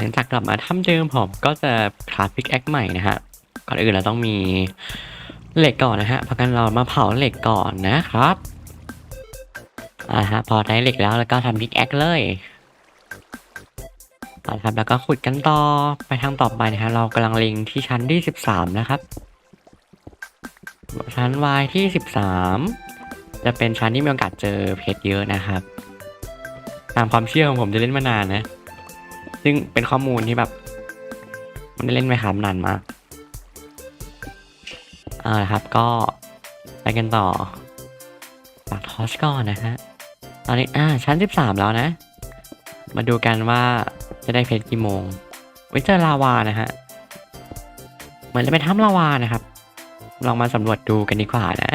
ลังจากกลับมาถ้ำเดิมผมก็จะคราฟพิกแอคใหม่นะฮะก่อนอื่นเราต้องมีเหล็กก่อนนะฮะเพราะกันเรามาเผาเหล็กก่อนนะครับอ่าฮะพอได้เหล็กแล้วแล้วก็ทำพิกแอคเลยเอาละครับแล้วก็ขุดกันต่อไปทางต่อไปนะฮะเรากำลังเล็งที่ชั้นที่สิบสามนะครับ ชั้น Y ที่สิบสามจะเป็นชั้นที่มีโอกาสเจอเพชรเยอะนะครับ ตามความเชื่อของผมจะเล่นมานานนะ ซึ่งเป็นข้อมูลที่แบบมันได้เล่นไปครับนานมากเอาละครับก็ไปกันต่อปักทอชก่อนนะฮะ ตอนนี้อ่าชั้น 13 แล้วนะ มาดูกันว่าจะได้เพชรกี่โมงว้เจอลาวานะฮะ เหมือนจะเป็นถ้ำลาวานะครับ ลองมาสำรวจดูกันดีกว่านะ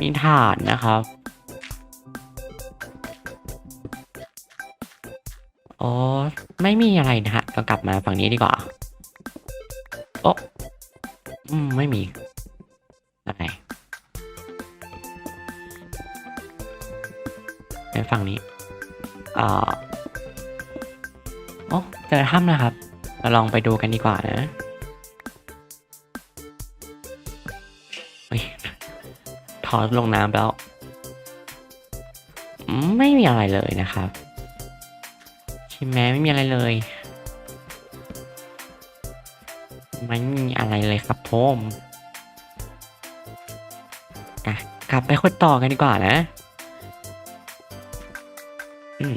มีฐานนะครับ อ๋อ ไม่มีอะไรนะฮะ ก็กลับมาฝั่งนี้ดีกว่า โอ้อืม ไม่มีอะไรไปฝั่งนี้อ่าโอ้เจอถ้ำนะครับ เราลองไปดูกันดีกว่านะถอดลงน้ำแล้ว ไม่มีอะไรเลยนะครับ ช่ไหมไม่มีอะไรเลยไม่มีอะไรเลยครับผมอะกลับไปคุยต่อกันดีกว่านะอืม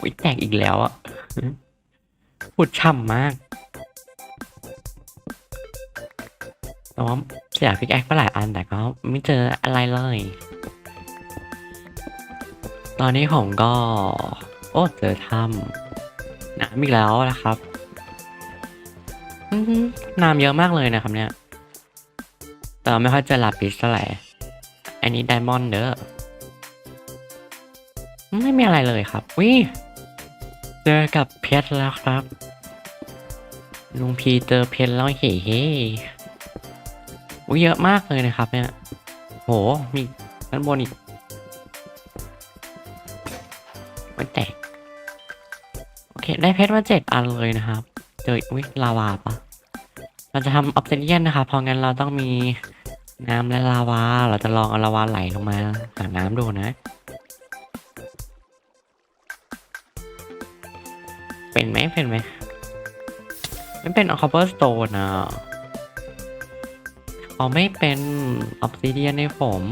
อุ้ยแตกอีกแล้วอะพูดช่ำมากแต่ว่าเสียพิกแอคไปหลายอันแต่ก็ไม่เจออะไรเลย ตอนนี้ผมก็ โอ้เจอถ้ำน้ำอีกแล้วนะครับอื้อหือน้ำเยอะมากเลยนะครับเนี่ย แต่ไม่ค่อยเจอลาปิสเท่าไหร่อันนี้ไดมอนด์เด้อไม่มีอะไรเลยครับวิเจอกับเพชรแล้วครับ ลุงพีเจอเพชรแล้วเฮ้เฮ้อุ๊ยเยอะมากเลยนะครับเนี่ย โห มีด้านบนอีก ไม่แตก โอเค ได้เพชรมาเจ็ดอันเลยนะครับ เจออุ้ยลาวาปะเราจะทำออฟซิเดียนนะครับเพราะงั้นเราต้องมีน้ำและลาวา เราจะลองเอาลาวาไหลลงมาหาน้ำดูนะ เป็นไหมเป็นไหมไม่เป็นคอปเปอร์สโตนอะเขาไม่เป็นออฟซิเดียนในผม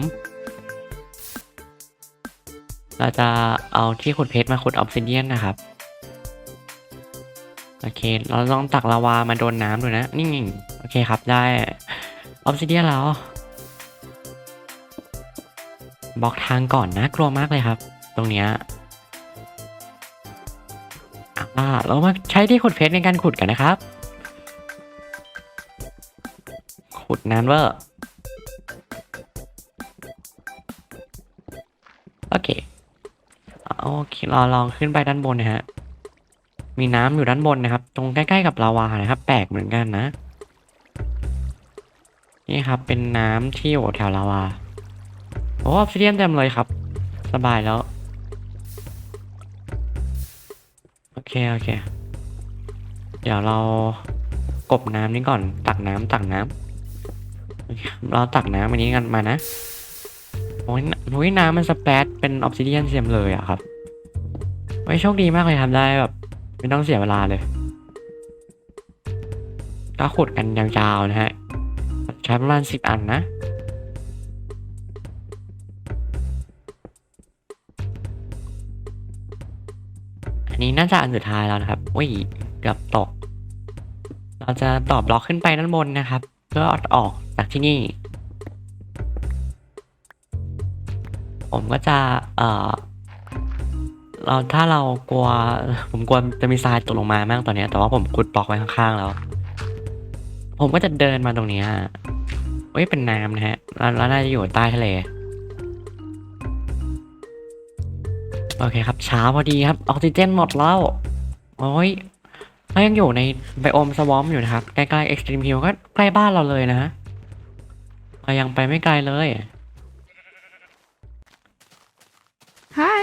เราจะเอาที่ขุดเพชรมาขุดออฟซิเดียนนะครับ โอเค เราลองตักลาวามาโดนน้ำดูนะนี่โอเคครับ ได้ออฟซิเดียนแล้วบล็อกทางก่อนนะกลัวมากเลยครับ ตรงเนี้ยอ่าเรามาใช้ที่ขุดเพชรในการขุดกันนะครับ ขุดนานเวอร์ เราลองขึ้นไปด้านบนนะฮะ มีน้ำอยู่ด้านบนนะครับ ตรงใกล้ๆกับลาวานะครับ แปลกเหมือนกันนะ นี่ครับเป็นน้ำที่อยู่แถวลาวา โอ้ออฟซิเดียนเต็มเลยครับ สบายแล้ว โอเค โอเค เดี๋ยวเรากบน้ำนี้ก่อน ตักน้ำตักน้ำโอเราตักน้ำอันนี้กันมานะโอ้ยโอ้ยน้ำมันสเปซเป็นออฟซิเดียนเสียมเลยอะครับ ไว้โชคดีมากเลยทำได้แบบ ไม่ต้องเสียเวลาเลยก็ขุดกันยาวๆนะฮะใช้ประมาณสิบอันนะอันนี้น่าจะอันสุดท้ายแล้วนะครับอุ้ยเกือบตก เราจะตอบบล็อกขึ้นไปด้านบนนะครับ เพื่อออกจากที่นี่ ผมก็จะเอ่อ เราถ้าเรากลัว ผมกลัวจะมีทรายตกลงมามากตอนเนี้ย แต่ว่าผมขุดบล็อกไว้ข้างๆแล้ว ผมก็จะเดินมาตรงเนี้ยเฮ้ยเป็นน้ำนะฮะ แล้วแล้วน่าจะอยู่ใต้ทะเล โอเคครับเช้าพอดีครับ ออกซิเจนหมดแล้ว โอ้ยเรายังอยู่ในไบโอมสวอมอยู่นะครับ ใกล้ๆเอ็กซ์ตรีมฮิลก็ใกล้บ้านเราเลยนะฮะเรายังไปไม่ไกลเลย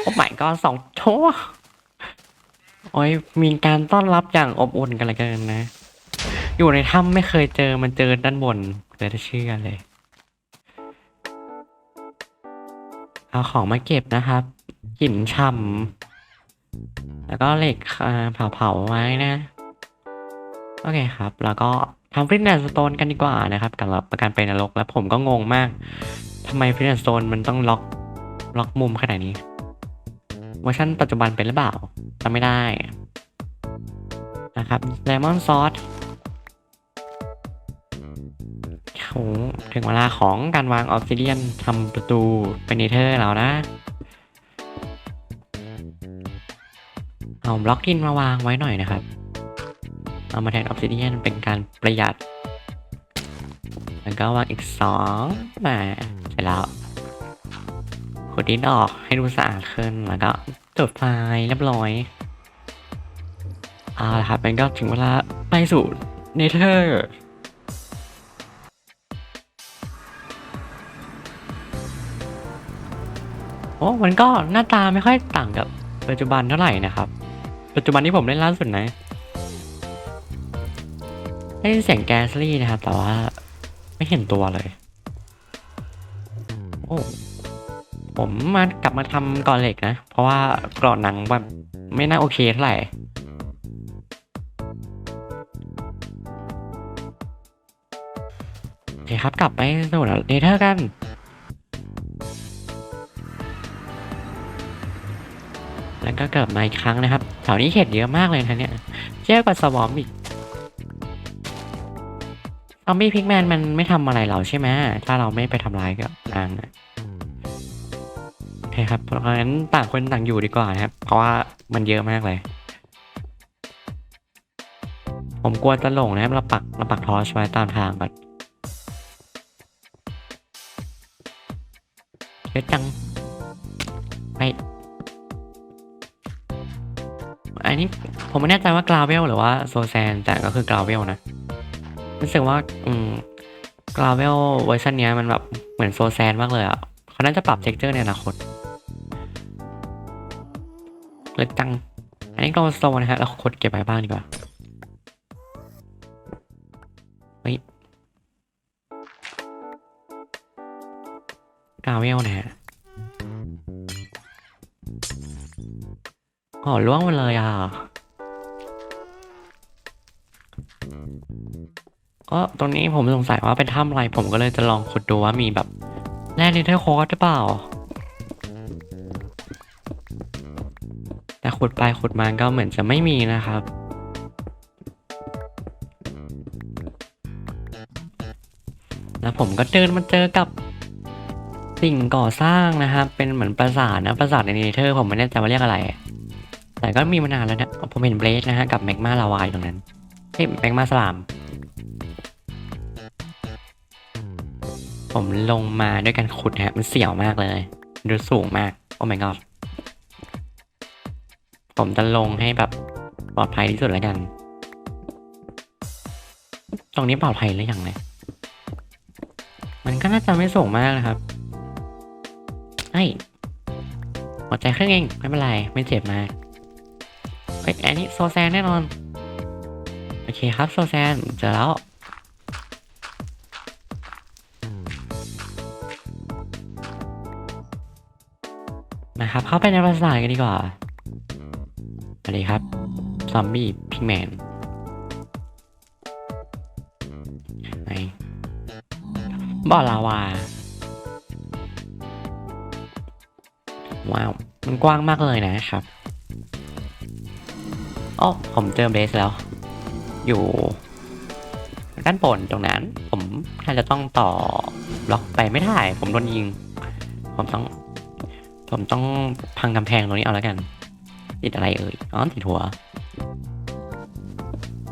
โอ้ my god สองโถโอ้ยมีการต้อนรับอย่างอบอุ่นกันเลยกันนะ อยู่ในถ้ำไม่เคยเจอมันเจอด้านบนเลยจะเชื่อเลย เอาของมาเก็บนะครับหินช่ำแล้วก็เหล็กอ่าเผาๆไว้นะ โอเคครับ แล้วก็ทำฟิตเนสโตนกันดีกว่านะครับกับประกันไปนรกแล้วผมก็งงมากทำไมฟิตเนสโตนมันต้องล็อกล็อกมุมขนาดนี้ เวอร์ชันปัจจุบันเป็นหรือเปล่าจำไม่ได้นะครับเลมอนซอสโหถึงเวลาของการวางออฟซิเดียนทำประตูเป็นเนเธอร์แล้วนะ เอาบล็อกดินมาวางไว้หน่อยนะครับ เอามาแทนออฟซิเดียนเป็นการประหยัด แล้วก็วางอีกสองมาเสร็จแล้ว ดดินออกให้ดูสะอาดขึ้นแล้วก็จดไฟล์เรียบร้อยเอาละครับมันก็ถึงเวลาไปสู่เนเธอร์โอ้มันก็หน้าตาไม่ค่อยต่างกับปัจจุบันเท่าไหร่นะครับ ปัจจุบันที่ผมเล่นล่าสุดนะได้ยินเสียงแกสลี่นะครับแต่ว่าไม่เห็นตัวเลย โอ้ ผมมากลับมาทำก่อนเหล็กนะ เพราะว่ากรอนหนังแบบไม่น่าโอเคเท่าไหร่โอเคครับกลับไปสู่เนเธอร์กันแล้วก็เกิดมาอีกครั้งนะครับแถวนี้เห็ดเยอะมากเลยนะเนี่ยเยอกว่าสวอมอีกซอมบี้พิกแมนมันไม่ทำอะไรเราใช่ไหมถ้าเราไม่ไปทำร้ายกับนางนะ คครับ เพราะฉะนั้นต่างคนต่างอยู่ดีกว่านะครับ เพราะว่ามันเยอะมากเลย ผมกลัวจะหลงนะครับ เราปักเราปักทอชไว้ตามทางก่อนเยอะจังไปอันนี้ผมไม่แน่ใจว่ากราวเวลหรือว่าโซแซนแต่ก็คือกราวเวลนะ รู้สึกว่า อืมกราวเวลเวอร์ชันนี้มันแบบเหมือนโซแซนมากเลยอะเขาน่าจะปรับเท็กเจอร์ในอนาคต เลยจัง อันนี้ก็โซนะฮะเราคดเก็บไว้บ้างดีกว่าเฮ้ยกาเวลนะฮะอ๋อล่วงไปเลยอะก็ตรงนี้ผมสงสัยว่าเป็นถ้ำอะไรผมก็เลยจะลองขุดดูว่ามีแบบแร่นิเทอร์โคสหรือเปล่า ขุดไปขุดมาก็เหมือนจะไม่มีนะครับ แล้วผมก็เดินมาเจอกับสิ่งก่อสร้างนะครับ เป็นเหมือนปราสาทนะปราสาทในเนเธอร์ผมไม่แน่ใจว่าเรียกอะไร แต่ก็มีมานานแล้วนะผมเห็นเบลสนะฮะกับแมกมาลาวายตรงนั้นเฮ้ยแมกมาสลาม ผมลงมาด้วยการขุดฮะมันเสี่ยวมากเลย ดูสูงมาก โอ้ my god ผมจะลงให้แบบปลอดภัยที่สุดแล้วกัน ตรงนี้ปลอดภัยหรือยังเนี่ยมันก็น่าจะไม่สูงมากนะครับไอ้หัวใจเครื่องเองไม่เป็นไรไม่เจ็บมากเฮ้ยอันนี้โซแซนแน่นอน โอเคครับโซแซนเจอแล้วนะครับเข้าไปในปราสาทกันดีกว่า สวัสดีครับซอมบี้พิกแมนไหนบ่อลาวา ว้าว มันกว้างมากเลยนะครับอ๋อผมเจอเบสแล้ว อยู่ ด้านบนตรงนั้น ผมน่าจะต้องต่อบล็อกไปไม่ได้ ผมโดนยิง ผมต้อง ผมต้องพังกำแพงตรงนี้เอาแล้วกัน ติดอะไรเอ่ยอ๋อติดหัว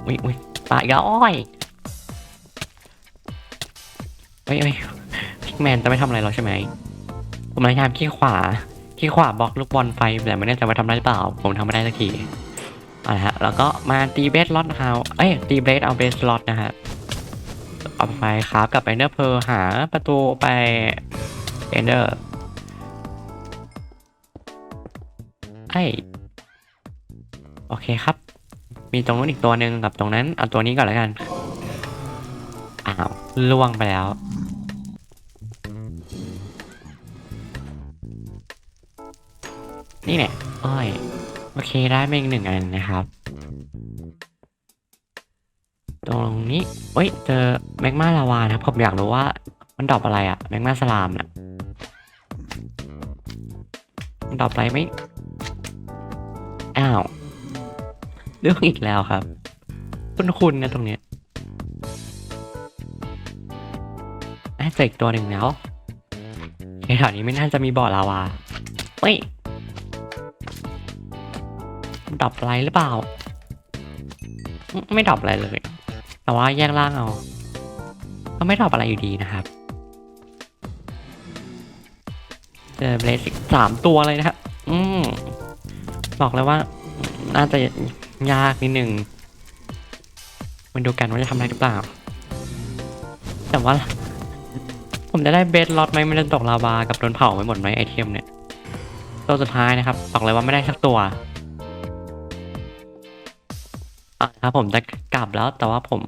อุ้ยอุ้ยปะอีกแล้วอ้อยเฮ้ยเฮ้ยพิกแมนจะไม่ทำอะไรเราใช่ไหมผมพยายามขี้ขวาขี้ขวาบล็อกลูกบอลไฟแต่ไม่แน่ใจว่าทำได้หรือเปล่า ผมทำไม่ได้สักทีอะฮะแล้วก็มาตีเบสล็อตเฮาเอ้ยตีเบสเอาเบสล็อตนะฮะเอาไฟครับกับเอนเดอร์เพลหาประตูไปเอนเดอร์ โอเคครับ มีตรงนู้นอีกตัวหนึ่งกับตรงนั้น เอาตัวนี้ก่อนแล้วกัน อ้าวล่วงไปแล้ว นี่เนี่ยอ้อย โอเคได้มาอีกหนึ่งอันนะครับ ตรงนี้เฮ้ย เจอแมกมาลาวานะครับ ผมอยากรู้ว่ามันดรอปอะไรอะแมกมาสลามน่ะมันดรอปอะไรไหม เรื่องอีกแล้วครับ คุณคุณนะตรงเนี้ยน่าจะอีกตัวหนึ่งแล้วแถวนี้ไม่น่าจะมีบ่อลาวาเฮ้ยดรอปอะไรหรือเปล่าไม่ไม่ดรอปอะไรเลย แต่ว่าแยกล่างเอา ก็ไม่ดรอปอะไรอยู่ดีนะครับ เจอเบลสิกสามตัวเลยนะครับ อืมบอกเลยว่า น่าจะ ยากนิดนึงมาดูกันว่าจะทำได้หรือเปล่า แต่ว่า ผมจะได้เบสล็อตไหมมันจะตกลาวากับโดนเผาไปหมดไหมไอเทมเนี่ยตัวสุดท้ายนะครับบอกเลยว่าไม่ได้สักตัวอะครับผมจะกลับแล้วแต่ว่าผม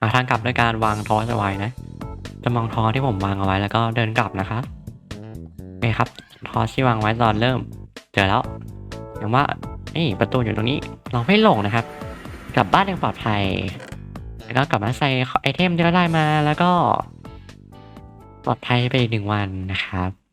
หาทางกลับด้วยการวางทอสเอาไว้นะจะมองทอที่ผมวางเอาไว้แล้วก็เดินกลับนะครับโอเคครับ ทอสที่วางไว้ตอนเริ่ม เจอแล้วอย่างว่านี่ประตูอยู่ตรงนี้ เราไม่หลงนะครับ กลับบ้านอย่างปลอดภัย แล้วก็กลับมาใส่ไอเทมที่เราได้มาแล้วก็ ปลอดภัยไปอีกหนึ่งวันนะครับ